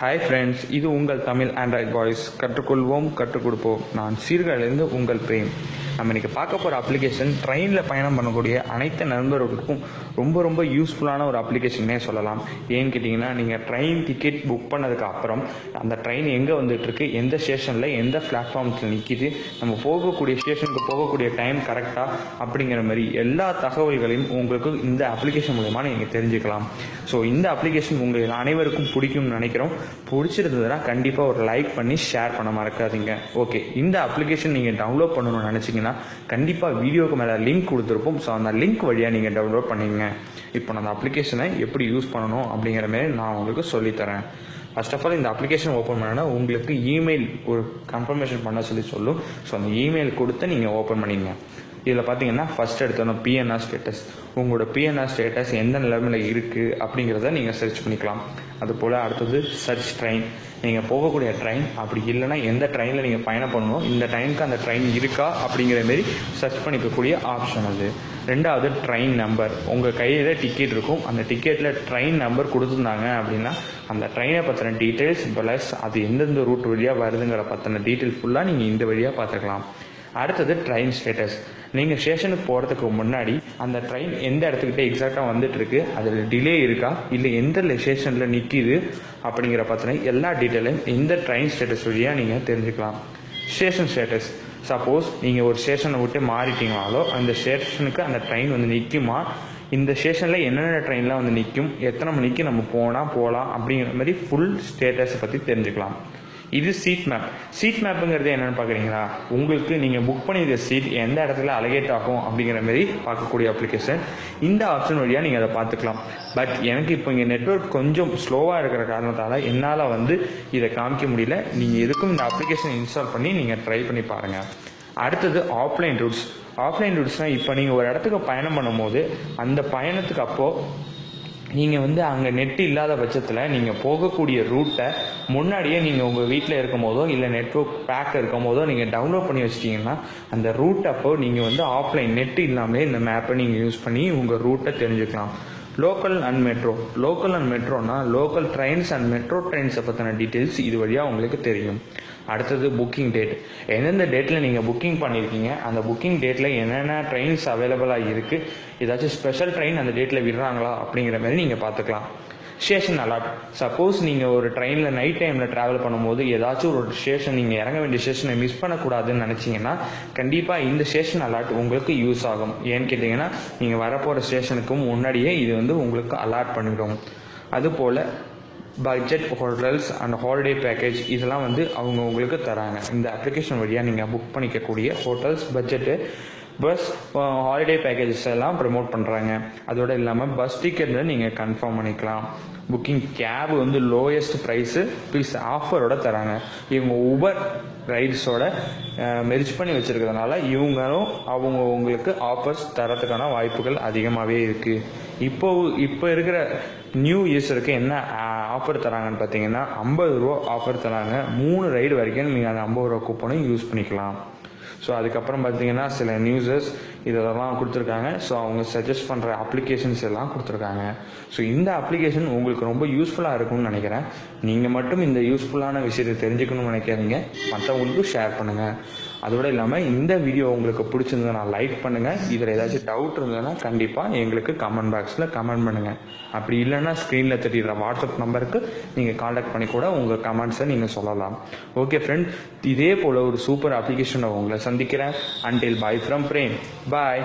Hi friends இது உங்கள் Tamil Android voice கற்றுக்கொள்வோம் கற்றுக் கொடுப்போம். நான் சீர்காழிலிருந்து உங்கள் பிரேம். நம்ம இன்றைக்கி பார்க்க போகிற அப்ளிகேஷன் ட்ரெயினில் பயணம் பண்ணக்கூடிய அனைத்து நண்பர்களுக்கும் ரொம்ப ரொம்ப யூஸ்ஃபுல்லான ஒரு அப்ளிகேஷன்னே சொல்லலாம். ஏன்னு கேட்டிங்கன்னா நீங்கள் ட்ரெயின் டிக்கெட் புக் பண்ணதுக்கு அப்புறம் அந்த ட்ரெயின் எங்கே வந்துட்டுருக்கு எந்த ஸ்டேஷனில் எந்த பிளாட்ஃபார்ம்ஸில் நிற்கிது நம்ம போகக்கூடிய ஸ்டேஷனுக்கு போகக்கூடிய டைம் கரெக்டாக அப்படிங்கிற மாதிரி எல்லா தகவல்களையும் உங்களுக்கு இந்த அப்ளிகேஷன் மூலயமா நீங்கள் தெரிஞ்சுக்கலாம். ஸோ இந்த அப்ளிகேஷன் உங்களுக்கு அனைவருக்கும் பிடிக்கும்னு நினைக்கிறோம். பிடிச்சிருந்ததுன்னா கண்டிப்பாக ஒரு லைக் பண்ணி ஷேர் பண்ண மறக்காதீங்க. ஓகே இந்த அப்ளிகேஷன் நீங்கள் டவுன்லோட் பண்ணணும்னு நினச்சிங்கன்னா கண்டிப்பாக வீடியோக்கு மேலே லிங்க் கொடுத்துருப்போம். ஸோ அந்த லிங்க் வழியாக நீங்கள் டவுன்லோட் பண்ணிங்க இப்போ நான் அந்த அப்ளிகேஷனை எப்படி யூஸ் பண்ணணும் அப்படிங்கிற மாதிரி நான் உங்களுக்கு சொல்லித்தரேன். ஃபர்ஸ்ட் ஆஃப் ஆல் இந்த அப்ளிகேஷன் ஓப்பன் பண்ணனா உங்களுக்கு இமெயில் ஒரு கன்ஃபர்மேஷன் பண்ண சொல்லி சொல்லும். ஸோ அந்த இமெயில் கொடுத்து நீங்கள் ஓப்பன் பண்ணிங்க இதில் பார்த்தீங்கன்னா ஃபஸ்ட் எடுத்தோன்னா பிஎன்ஆர் ஸ்டேட்டஸ் உங்களோட பிஎன்ஆர் ஸ்டேட்டஸ் எந்த நிலைமையில் இருக்குது அப்படிங்கிறத நீங்கள் சர்ச் பண்ணிக்கலாம். அதுபோல் அடுத்தது சர்ச் ட்ரெயின் நீங்கள் போகக்கூடிய ட்ரெயின் அப்படி இல்லைன்னா எந்த ட்ரெயினில் நீங்கள் பயணம் பண்ணணும் இந்த ட்ரெயினுக்கு அந்த ட்ரெயின் இருக்கா அப்படிங்கிற மாரி சர்ச் பண்ணிக்கக்கூடிய ஆப்ஷன் அது. ரெண்டாவது ட்ரெயின் நம்பர் உங்கள் கையில் டிக்கெட் இருக்கும். அந்த டிக்கெட்டில் ட்ரெயின் நம்பர் கொடுத்துருந்தாங்க அப்படின்னா அந்த ட்ரெயினை பற்றின டீட்டெயில்ஸ் ப்ளஸ் அது எந்தெந்த ரூட் வழியாக வருதுங்கிற பற்றின டீட்டெயில் ஃபுல்லாக நீங்கள் இந்த வழியாக பார்த்துக்கலாம். அடுத்தது ட்ரெயின் ஸ்டேட்டஸ் நீங்கள் ஸ்டேஷனுக்கு போகிறதுக்கு முன்னாடி அந்த ட்ரெயின் எந்த இடத்துக்கிட்ட எக்ஸாக்டாக வந்துட்டுருக்கு அதில் டிலே இருக்கா இல்லை எந்த ஸ்டேஷனில் நிற்கிது அப்படிங்கிற பற்றின எல்லா டீட்டெயிலையும் இந்த ட்ரெயின் ஸ்டேட்டஸ் வழியாக நீங்கள் தெரிஞ்சுக்கலாம். ஸ்டேஷன் ஸ்டேட்டஸ் சப்போஸ் நீங்கள் ஒரு ஸ்டேஷனை விட்டு மாறிட்டீங்கனாலோ அந்த ஸ்டேஷனுக்கு அந்த ட்ரெயின் வந்து நிற்குமா இந்த ஸ்டேஷனில் என்னென்ன ட்ரெயின்லாம் வந்து நிற்கும் எத்தனை மணிக்கு நம்ம போனால் போகலாம் அப்படிங்கிற மாதிரி ஃபுல் ஸ்டேட்டஸை பற்றி தெரிஞ்சுக்கலாம். இது சீட் மேப் சீட் மேப்புங்கிறது என்னென்னு பார்க்குறீங்களா? உங்களுக்கு நீங்கள் புக் பண்ணியிருக்க சீட் எந்த இடத்துல அலகேட் ஆகும் அப்படிங்கிற மாதிரி பார்க்கக்கூடிய அப்ளிகேஷன் இந்த ஆப்ஷன் வழியாக நீங்கள் அதை பார்த்துக்கலாம். பட் எனக்கு இப்போ இங்கே நெட்ஒர்க் கொஞ்சம் ஸ்லோவாக இருக்கிற காரணத்தால் என்னால் வந்து இதை காமிக்க முடியல. நீங்கள் எதுக்கும் இந்த அப்ளிகேஷன் இன்ஸ்டால் பண்ணி நீங்கள் ட்ரை பண்ணி பாருங்கள் அடுத்தது ஆஃப்லைன் ரூட்ஸ் ஆஃப்லைன் ரூட்ஸ்னால் இப்போ நீங்கள் ஒரு இடத்துக்கு பயணம் பண்ணும்போது அந்த பயணத்துக்கு அப்போது நீங்கள் வந்து அங்கே நெட் இல்லாத பட்சத்தில் நீங்கள் போகக்கூடிய ரூட்டை முன்னாடியே நீங்கள் உங்கள் வீட்டில் இருக்கும் போதோ இல்லை நெட்ஒர்க் பேக் இருக்கும் போதோ நீங்கள் டவுன்லோட் பண்ணி வச்சிட்டிங்கன்னா அந்த ரூட் அப்போ நீங்கள் வந்து ஆஃப்லைன் நெட் இல்லாமலே இந்த மேப்பை நீங்கள் யூஸ் பண்ணி உங்கள் ரூட்டை தெரிஞ்சுக்கலாம். Local and metro local and மெட்ரோனா local trains and metro ட்ரெயின்ஸை பற்றின டீட்டெயில்ஸ் இது வழியாக உங்களுக்கு தெரியும். அடுத்தது புக்கிங் டேட் எந்தெந்த டேட்டில் நீங்கள் புக்கிங் பண்ணியிருக்கீங்க அந்த புக்கிங் டேட்டில் என்னென்ன ட்ரெயின்ஸ் அவைலபிளாக இருக்குது ஏதாச்சும் ஸ்பெஷல் ட்ரெயின் அந்த டேட்டில் விடுறாங்களா? அப்படிங்கிற மாதிரி நீங்கள் பார்த்துக்கலாம். ஸ்டேஷன் அலாட் சப்போஸ் நீங்கள் ஒரு ட்ரெயினில் நைட் டைமில் ட்ராவல் பண்ணும்போது ஏதாச்சும் ஒரு ஸ்டேஷன் நீங்கள் இறங்க வேண்டிய ஸ்டேஷனை மிஸ் பண்ணக்கூடாதுன்னு நினச்சிங்கன்னா கண்டிப்பாக இந்த ஸ்டேஷன் அலாட் உங்களுக்கு யூஸ் ஆகும். ஏன்னு கேட்டிங்கன்னா நீங்கள் வரப்போகிற ஸ்டேஷனுக்கும் முன்னாடியே இது வந்து உங்களுக்கு அலாட் பண்ணிவிடும் அதுபோல் budget hotels and holiday package இதெல்லாம் வந்து அவங்க உங்களுக்கு தராங்க. இந்த அப்ளிகேஷன் வழியாக நீங்கள் book பண்ணிக்கக்கூடிய hotels budget bus holiday packages எல்லாம் ப்ரமோட் பண்ணுறாங்க அதோடு இல்லாமல் பஸ் டிக்கெட் நீங்கள் கன்ஃபார்ம் பண்ணிக்கலாம். புக்கிங் கேப் வந்து லோயஸ்ட் ப்ரைஸு ப்ளீஸ் ஆஃபரோட தராங்க. இவங்க உபர் ரைட்ஸோட மெரிச் பண்ணி வச்சுருக்கிறதுனால இவங்களும் அவங்க உங்களுக்கு ஆஃபர்ஸ் தரத்துக்கான வாய்ப்புகள் அதிகமாகவே இருக்குது இப்போ இப்போ இருக்கிற நியூ யூஸருக்கு என்ன ஆஃபர் தராங்கன்னு பார்த்தீங்கன்னா ஐம்பது ரூபா ஆஃபர் தராங்க. மூணு ரைடு வரைக்கும் நீங்கள் அந்த ஐம்பது ரூபா கூப்பனும் யூஸ் பண்ணிக்கலாம். ஸோ அதுக்கப்புறம் பார்த்தீங்கன்னா சில நியூஸஸ் இதெல்லாம் கொடுத்துருக்காங்க. ஸோ அவங்க சஜஸ்ட் பண்ணுற அப்ளிகேஷன்ஸ் எல்லாம் கொடுத்துருக்காங்க. ஸோ இந்த அப்ளிகேஷன் உங்களுக்கு ரொம்ப யூஸ்ஃபுல்லாக இருக்கும்னு நினைக்கிறேன். நீங்கள் மட்டும் இந்த யூஸ்ஃபுல்லான விஷயத்தை தெரிஞ்சுக்கணும்னு நினைக்காதீங்க. மற்றவங்களுக்கும் ஷேர் பண்ணுங்கள் அதோடு இல்லாமல் இந்த வீடியோ உங்களுக்கு பிடிச்சிருந்ததுன்னா லைக் பண்ணுங்கள் இதில் ஏதாச்சும் டவுட் இருந்ததுன்னா கண்டிப்பாக எங்களுக்கு கமெண்ட் பாக்ஸில் கமெண்ட் பண்ணுங்கள் அப்படி இல்லைன்னா ஸ்க்ரீனில் தெரியுற வாட்ஸ்அப் நம்பருக்கு நீங்கள் காண்டாக்ட் பண்ணி கூட உங்கள் கமெண்ட்ஸை நீங்கள் சொல்லலாம். ஓகே ஃப்ரெண்ட் இதே போல் ஒரு சூப்பர் அப்ளிகேஷனை உங்களை சந்திக்கிறேன். Until bye from Prem bye